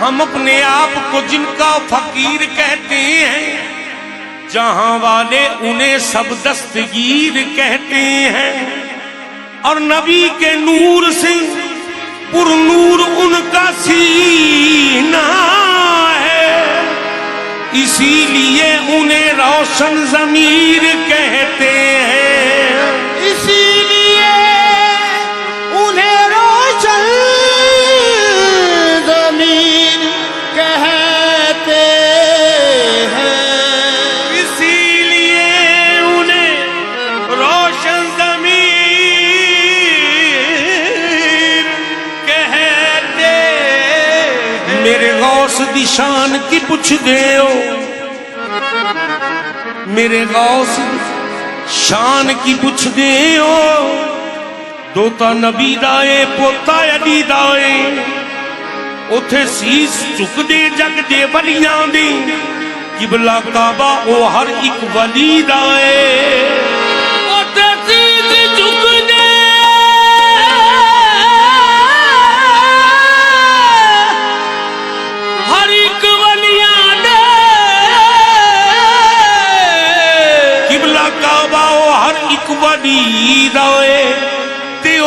ہم اپنے آپ کو جن کا فقیر کہتے ہیں، جہاں والے انہیں سب دستگیر کہتے ہیں۔ اور نبی کے نور سے پر نور ان کا سینہ ہے۔ اسی لیے انہیں روشن ضمیر کہتے ہیں۔ ਗੌਸ ਦੀ ਸ਼ਾਨ ਕੀ ਪੁੱਛਦੇ ਹੋ ਮੇਰੇ ਗੌਸ, ਸ਼ਾਨ ਕੀ ਪੁੱਛਦੇ ਹੋ ਦੋਤਾ ਨਬੀ ਦਾ ਏ, ਪੋਤਾ ਅਲੀ ਦਾ ਏ। ਉਥੇ ਸੀਸ ਝੁਕਦੇ ਜਗ ਦੇ ਵਲੀਆਂ ਦੀ। ਕਿਬਲਾ ਕਾਬਾ, ਉਹ ਹਰ ਇੱਕ ਵਲੀ ਦਾ ਏ।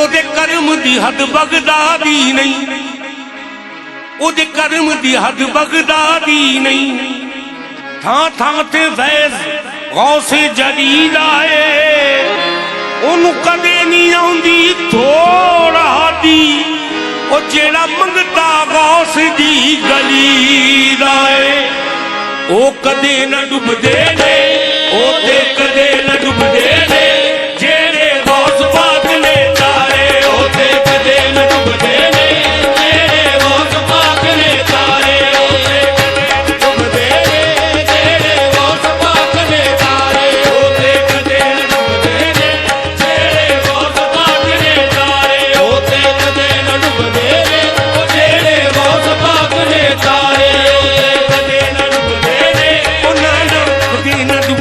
ਉਹਦੇ ਕਰਮ ਦੀ ਹੱਦ ਬਗਦਾ ਦੀ ਨਹੀਂ। ਉਹਦੇ ਕਰਮ ਦੀ ਹੱਦ ਬਗਦਾ ਦੀ ਨਹੀਂ। ਥਾਂ ਥਾਂ ਤੇ ਫੈਜ਼ ਗੌਸੇ ਜਲੀ ਦਾ ਏ ਉਹਨੂੰ ਕਦੇ ਨਹੀਂ ਆਉਂਦੀ ਥੋੜਾ ਦੀ ਉਹ ਜਿਹੜਾ ਮੰਗਦਾ ਗੌਸ ਦੀ ਗਲੀ ਦਾ ਏ ਉਹ ਕਦੇ ਨਾ ਡੁੱਬਦੇ ਨੇ ਉਹ ਤੇ ਕਦੇ ਨਾ ਡੁੱਬਦੇ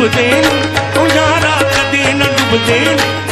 ਡੁੱਬਦੇ ਉਹ ਯਾਰਾ ਕਦੇ ਨਾ ਡੁੱਬਦੇ